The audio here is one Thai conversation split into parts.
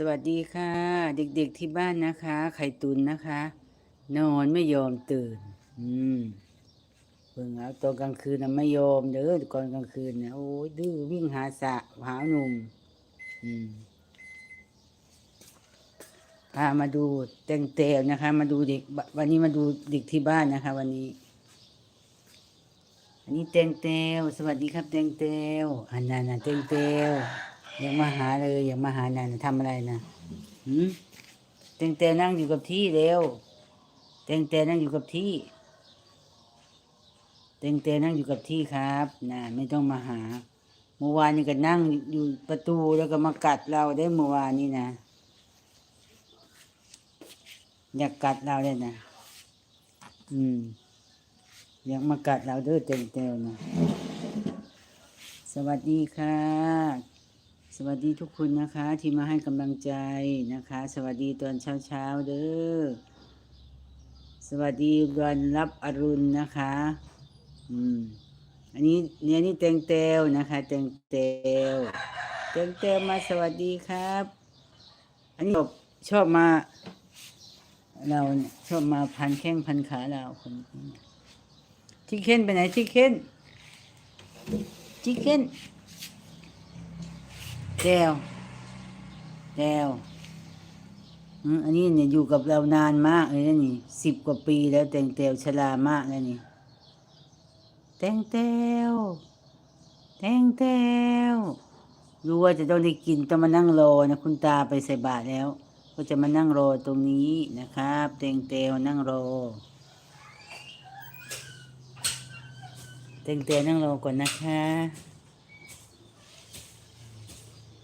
สวัสดีค่ะ เด็กๆที่บ้านนะคะ ไข่ตุนนะคะ นอนไม่ยอมตื่น อืมเพิ่งเอาตอนกลางคืนนะไม่ยอมเด้อก่อนกลางคืนนะโอ้ยดื้อวิ่งหาสะหาหนุ่ม อืมพามาดูแตงเตวนะคะ มาดูเด็ก วันนี้มาดูเด็กที่บ้านนะคะ วันนี้ อันนี้แตงเตวสวัสดีครับแตงเตวอันนั้นนะแตงเตว อยังมาหาเลยอยังมาหานันน่ะทำอะไรนะหืมแตงเตวนั่งอยู่กับที่เร็วแตงเตวนั่งอยู่กับที่แตงเตวนั่งอยู่กับที่ครับนะไม่ต้องมาหา เมื่อวานนี่ก็นั่งอยู่ประตูแล้วก็มากัดเราได้เมื่อวานนี่นะ อยากกัดเราเลยนะ อืม อยากมากัดเราด้อเต็มเต็มนะ สวัสดีค่ะ สวัสดีทุกคนนะคะ ที่มาให้กำลังใจนะคะ สวัสดีตอนเช้าเช้าๆเด้อสวัสดีวันรับอรุณนะคะ อืม อันนี้เนี่ยนี่เต็งเตวนะคะเต็งเตวเต็งเตวมาสวัสดีครับ อันนี้ชอบชอบมา เราเนี่ยชอบมาพันแข้งพันขาเราคนนี้ชิคเก้นไปไหนชิคเก้นชิคเก้น แก้ว แก้วอันนี้เนี่ยอยู่กับเรานานมากเลยนะนี่สิบกว่าปีแล้วแตงเตวชรามากแล้วนี่แตงเตวแตงเตวรู้ว่าจะต้องได้กินต้องมานั่งรอนะคุณตาไปใส่บาตรแล้ว ก็จะมานั่งรอตรงนี้นะครับ แตงเตวนั่งรอเต็งเตียนั่งรอก่อนนะคะ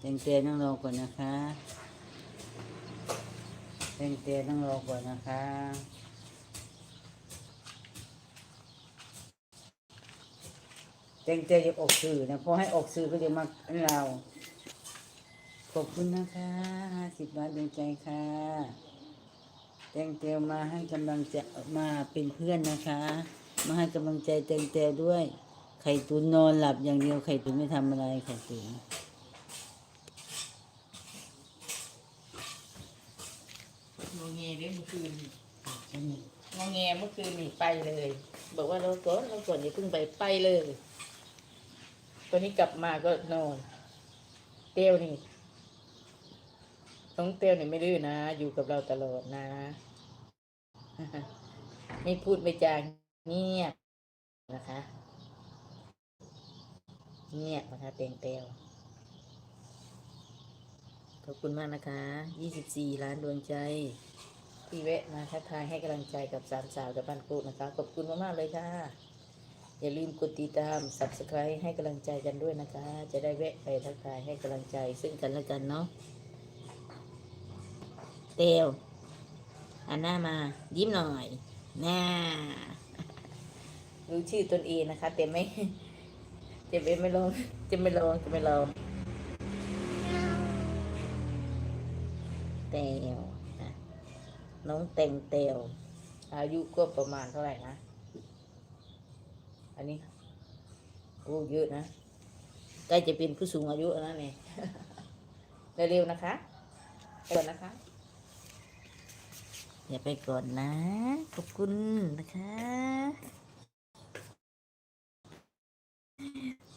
เต็งเตียนั่งรอก่อนนะคะเต็งเตียนั่งรอก่อนนะคะเต็งเตียจะออกสื่อนะพราะให้ออกสื่อก็จะมาเราขอบคุณนะคะห้าสิบบาทดวงใจค่ะเต็งเตียมาให้กำลังใจมาเป็นเพื่อนนะคะ มาให้กำลังใจเต็งเตียด้วยไข่ตุนนอนหลับอย่างเดียวไข่ตุนไม่ทำอะไรไข่ตุน งอแงเด้เมื่อ คืนงอแงเมื่อคืนนี่ไปเลย บอกว่าเราก่อนเราก่อนอย่าเพิ่งไปไปเลยตอนนี้กลับมาก็นอน เตียวนี่ต้องเตียวนี่ไม่ดื้อนะ อยู่กับเราตลอดนะ ไม่พูดไม่จาเงียบนะคะเงียบนะคะเตียงเตียวขอบคุณมากนะคะ 24 ล้านดวงใจ ที่แวะมาทักทายให้กำลังใจกับสามสาวจากบ้านกูนะคะ ขอบคุณมากๆเลยค่ะ อย่าลืมกดติดตาม subscribe ให้กำลังใจกันด้วยนะคะ จะได้แวะไปทักทายให้กำลังใจซึ่งกันและกันเนาะเตียวอันหน้ามา ยิ้มหน่อยน่ารู้ชื่อตนเองนะคะแต่ไม่จะไม่ไม่ลองจะไม่ลองจะไม่ลองเตว นะน้องเต็งเตวอายุก็ประมาณเท่าไหร่นะ อันนี้โอ้เยอะนะใกล้จะเป็นผู้สูงอายุแล้วนะเนี่ยเร็วๆนะคะไปก่อนนะคะ อย่าไปก่อนนะ ขอบคุณนะคะ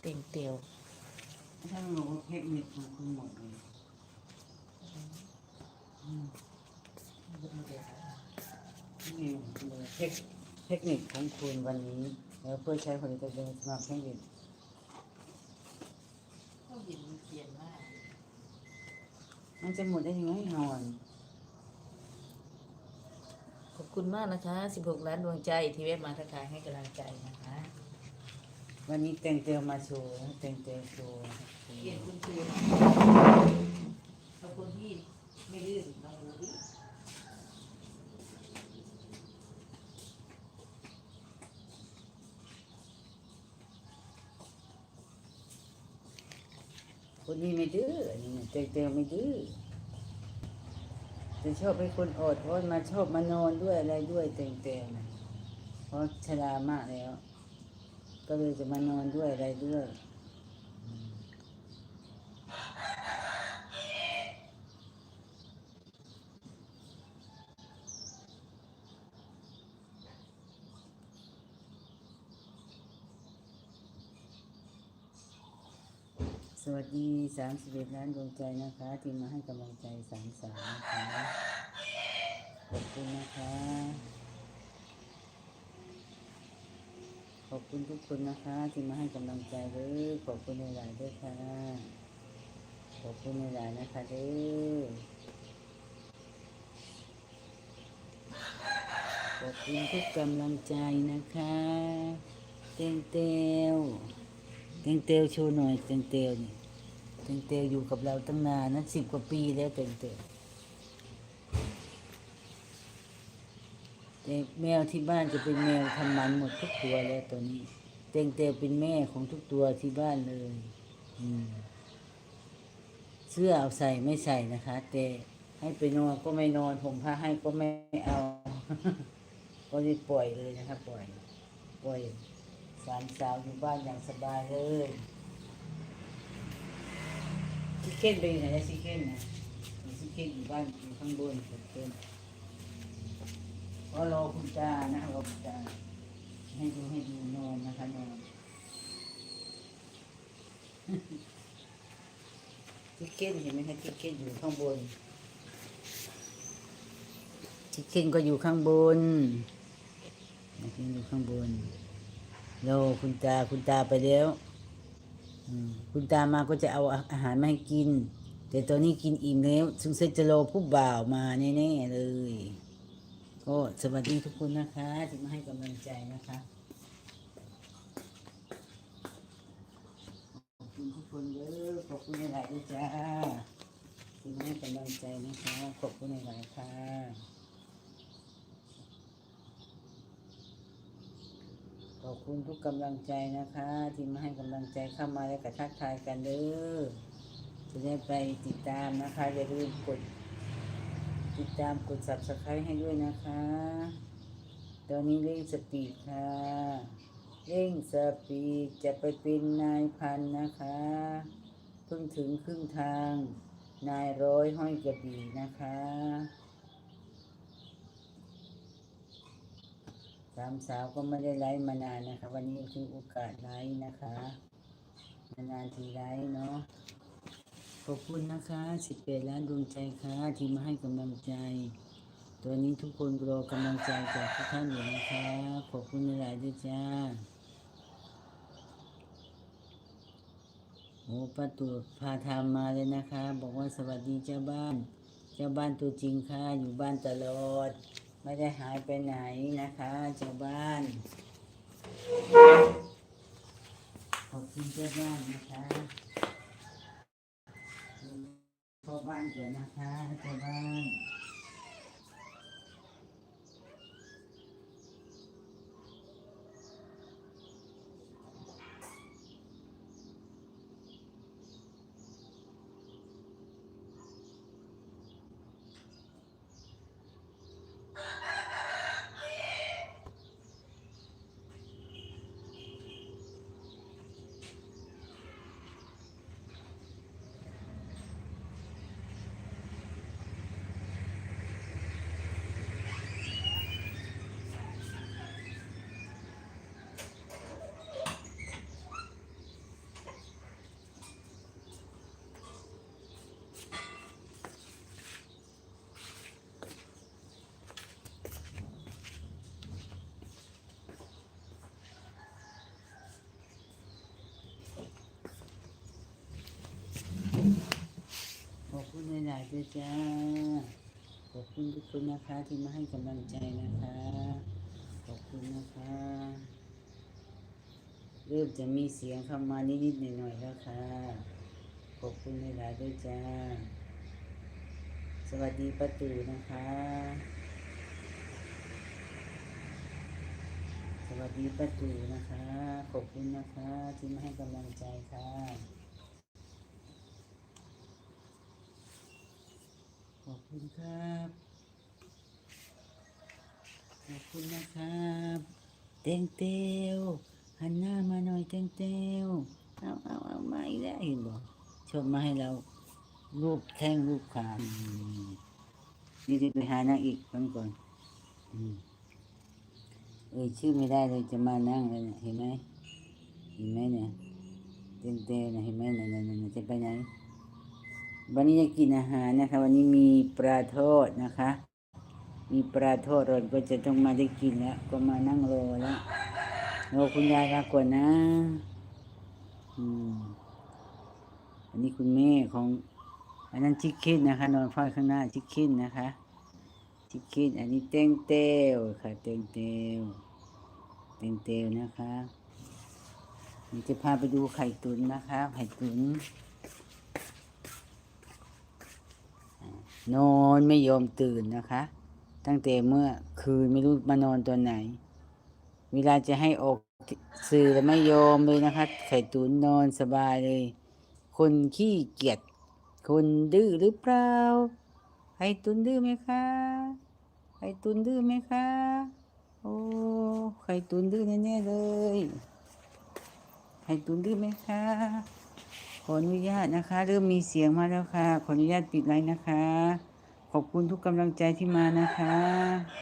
เต็งเตียวช่างรู้เทคนิคของคุณหมดเลย นี่เทคเทคนิคของคุณวันนี้แล้วเพื่อใช้ผลิตภัณฑ์สำหรับเทคนิคเขาเห็นมันเขียนว่ามันจะหมดได้ยังไงนอนขอบคุณมากนะคะ 16 ล้านดวงใจที่แวะมาทักทายให้กำลังใจนะคะ วันนี้แต่งเตียวมาโชว์นะแต่งเตียวโชว์เปลี่ยนคุณครูเอาคนที่ไม่ลื่นลองดูดิ คนนี้ไม่ดื้ออันนี้แต่งเตียงไม่ดื้อจะชอบให้คนอดเพราะมาชอบมานอนด้วยอะไรด้วยแต่งเตียวนะเพราะชรามากแล้ว ก็เลยจะมานอนด้วยอะไรด้วย วัสดีสามสิบเอ็ดล้านดวงใจนะคะ ที่มาให้กำลังใจสามสาวนะคะขอบคุณนะคะ ขอบคุณทุกคนนะคะ ที่มาให้กำลังใจเด้อขอบคุณหลายๆด้วยค่ะ ขอบคุณหลายๆนะคะเด้อขอบคุณทุกกำลังใจนะคะเต้งเตียวเต้งเตียวโชว์หน่อยเต้งเตียวนี่ เตงเตยอยู่กับเราตั้งนานนะสิบกว่าปีแล้วเตงเตยแต่แมวที่บ้านจะเป็นแมวทำมันหมดทุกตัวแล้วตัวนี้ เตงเตยเป็นแม่ของทุกตัวที่บ้านเลยเสื้อเอาใส่ไม่ใส่นะคะ แต่ให้ไปนอนก็ไม่นอนผมผ้าให้ก็ไม่เอา ก็เลยปล่อยเลยนะคะปล่อย ปล่อยสามสาวอยู่บ้านอย่างสบายเลย ซิเก้นไปอยู่ไหนนะซิเก้นนะซิเก้นอยู่บ้านอยู่ข้างบนซิเก้นก็รอคุณตานะคะรอคุณตาให้ดูให้ดูนอนนะคะนอนชิคเก้นเห็นไหมคะชิคเก้นอยู่ข้างบนชิคเก้นก็อยู่ข้างบนชิคเก้นอยู่ข้างบนโลคุณตาคุณตาไปแล้ว คุณตามาก็จะเอาอาหารมาให้กิน แต่ตอนนี้กินอิ่มแล้วสงสัยจะรอผู้บ่าวมาแน่ๆเลยก็สวัสดีทุกคนนะคะที่มาให้กำลังใจนะคะขอบคุณทุกคนเด้อขอบคุณหลายๆด้วยจ้าที่มาให้กำลังใจนะคะขอบคุณหลายๆค่ะ ขอบคุณทุกกำลังใจนะคะ ที่มาให้กำลังใจเข้ามาแล้วก็ทักทายกันเด้อจะได้ไปติดตามนะคะ อย่าลืมกด ติดตามกด subscribe ให้ด้วยนะคะ ตอนนี้เร่งสปีดค่ะเร่งสปีดจะไปเป็นนายพันนะคะ เพิ่งถึงครึ่งทาง นายร้อยห้อยกระบี่นะคะ สามสาวก็ไม่ได้ไลฟ์มานานนะคะ วันนี้คือโอกาสไลฟ์นะคะนานทีไลฟ์เนาะขอบคุณนะคะสิบเล้านดวงใจค่ะ ที่มาให้กำลังใจ ตัวนี้ทุกคนรอกำลังใจจากทุกท่านอยู่นะคะขอบคุณหลายด้วยจ้าโอ้ป้าตูพาทำมาเลยนะคะ บอกว่าสวัสดีเจ้าบ้าน เจ้าบ้านตัวจริงค่ะ อยู่บ้านตลอด ไม่ได้หายไปไหนนะคะชาวบ้าน ขอบคุณเจ้าบ้านนะคะพ่อบ้านเกิดนะคะชาวบ้าน ขอบคุณหลายด้วยจ้า ขอบคุณทุกคนนะคะที่มาให้กำลังใจนะคะ ขอบคุณนะคะ เริ่มจะมีเสียงเข้ามานิดๆหน่อยๆแล้วค่ะ ขอบคุณหลายๆด้วยจ้า สวัสดีป้าตู่นะคะ สวัสดีป้าตู่นะคะ ขอบคุณนะคะที่มาให้กำลังใจค่ะ ขอบ คุณครับ ขอบคุณนะครับเต็งเตียวหันหน้ามาหน่อยเต็งเตียวเอาเอาเอามาอีกแล้วเห็นบอกชมมาให้เรารูปแท่งรูปขามนี่จะไปหานางอีกฟังก่อนเอ่ยชื่อไม่ได้เลยจะมานั่งเลยเนี่ยเห็นไหมเห็นไหมเนี่ยแต็มเต็มนะเห็นไหมนั่นนั่นนั่นจะไปไหน วันนี้จะกินอาหารนะคะ วันนี้มีปลาทอดนะคะ มีปลาทอดเราก็จะต้องมาได้กินแล้ว ก็มานั่งรอแล้วรอคุณยายลาก่อนนะ อืมอันนี้คุณแม่ของ อันนั้นชิคเก้นนะคะ นอนเฝ้าข้างหน้าชิคเก้นนะคะชิคเก้นอันนี้เต้งเตวค่ะ เต้งเตวเต้งเตวนะคะจะพาไปดูไข่ตุ๋นนะคะ ไข่ตุ๋น นอนไม่ยอมตื่นนะคะ ตั้งแต่เมื่อคืนไม่รู้มานอนตอนไหน เวลาจะให้ออกสื่อแล้วไม่ยอมเลยนะคะ ไข่ตุ๋นนอนสบายเลย คนขี้เกียจคนดื้อหรือเปล่าไข่ตุ๋นดื้อไหมคะไข่ตุ๋นดื้อไหมคะโอ้ไข่ตุ๋นดื้อแน่ๆเลยไข่ตุ๋นดื้อไหมคะ ขออนุญาตนะคะ เริ่มมีเสียงมาแล้วค่ะ ขออนุญาตปิดไลน์นะคะ ขอบคุณทุกกำลังใจที่มานะคะ